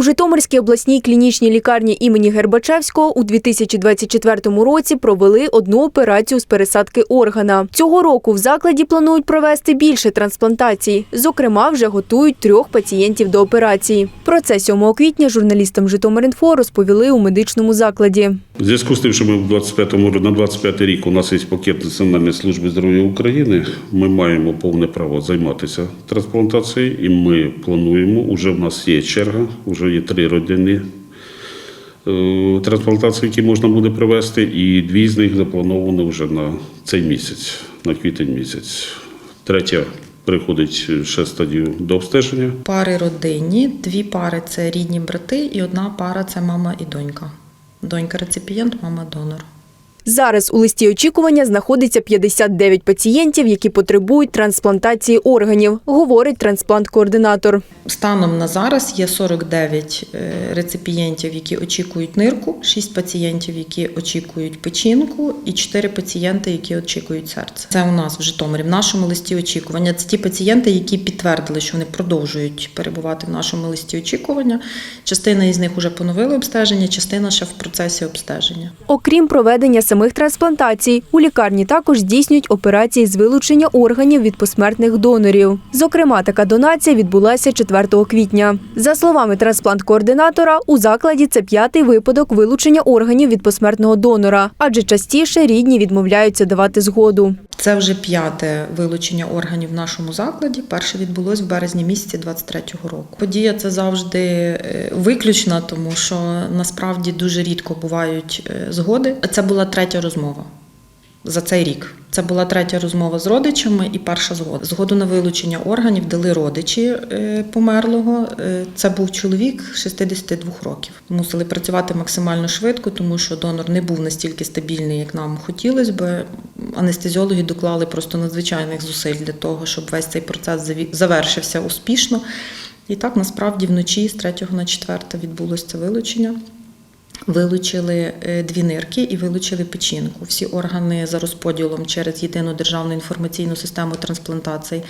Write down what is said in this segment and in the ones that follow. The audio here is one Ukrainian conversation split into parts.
У Житомирській обласній клінічній лікарні імені Гербачевського у 2024 році провели одну операцію з пересадки органа. Цього року в закладі планують провести більше трансплантацій. Зокрема, вже готують трьох пацієнтів до операції. Про це 7 квітня журналістам Житомир.Інфо розповіли у медичному закладі. В зв'язку з тим, що ми в 25-му, на 25 рік у нас є пакет Національної служби здоров'я України, ми маємо повне право займатися трансплантацією, і ми плануємо, уже в нас є черга, вже є три родини е, трансплантації, які можна буде провести, і дві з них заплановано вже на цей місяць, на квітень місяць. Третя приходить ще стадію до обстеження. Пари родинні, дві пари це рідні брати, і одна пара це мама і донька. Донька реципієнт, мама донор. Зараз у листі очікування знаходиться 59 пацієнтів, які потребують трансплантації органів, говорить трансплант-координатор. Станом на зараз є 49 е, реципієнтів, які очікують нирку, 6 пацієнтів, які очікують печінку, і 4 пацієнти, які очікують серце. Це у нас в Житомирі. В нашому листі очікування. Це ті пацієнти, які підтвердили, що вони продовжують перебувати в нашому листі очікування. Частина із них вже поновили обстеження, частина ще в процесі обстеження. Окрім проведення самих трансплантацій, у лікарні також здійснюють операції з вилучення органів від посмертних донорів. Зокрема, така донація відбулася 4 квітня. За словами трансплант-координатора, у закладі це п'ятий випадок вилучення органів від посмертного донора, адже частіше рідні відмовляються давати згоду. Це вже п'яте вилучення органів в нашому закладі. Перше відбулось в березні місяці 23-го року. Подія це завжди е, виключна, тому що насправді дуже рідко бувають е, згоди. Це була третя розмова. За цей рік це була третя розмова з родичами і перша згода. Згоду на вилучення органів дали родичі е, померлого. Е, Це був чоловік 62 років. Мусили працювати максимально швидко, тому що донор не був настільки стабільний, як нам хотілося би. Анестезіологи доклали просто надзвичайних зусиль для того, щоб весь цей процес завершився успішно. І так насправді вночі з 3 на 4 відбулося вилучення. Вилучили е, дві нирки і вилучили печінку. Всі органи за розподілом через єдину державну інформаційну систему трансплантації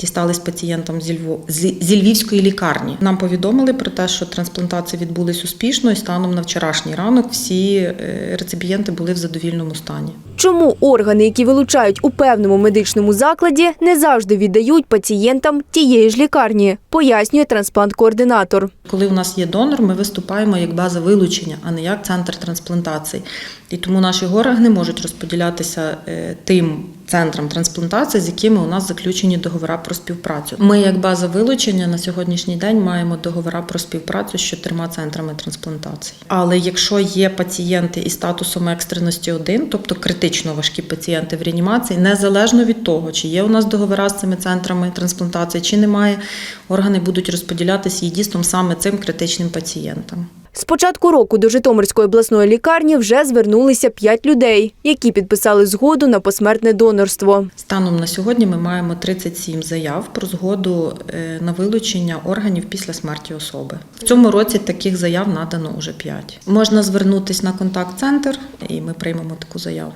дістались пацієнтам зі, Львов... зі Львівської лікарні. Нам повідомили про те, що трансплантації відбулись успішно, і станом на вчорашній ранок всі е, реципієнти були в задовільному стані. Чому органи, які вилучають у певному медичному закладі, не завжди віддають пацієнтам тієї ж лікарні, пояснює трансплант-координатор. Коли у нас є донор, ми виступаємо як база вилучення, а не як центр трансплантації. І тому наші органи можуть розподілятися е, тим центрам трансплантації, з якими у нас заключені договори про співпрацю. Ми, як база вилучення, на сьогоднішній день маємо договори про співпрацю з чотирма центрами трансплантації. Але якщо є пацієнти із статусом екстреності 1, тобто критично важкі пацієнти в реанімації, незалежно від того, чи є у нас договори з цими центрами трансплантації, чи немає, органи будуть розподілятися дійсно саме цим критичним пацієнтам. З початку року до Житомирської обласної лікарні вже звернулися 5 людей, які підписали згоду на посмертне донорство. Станом на сьогодні ми маємо 37 заяв про згоду е, на вилучення органів після смерті особи. В цьому році таких заяв надано уже 5. Можна звернутися на контакт-центр, і ми приймемо таку заяву.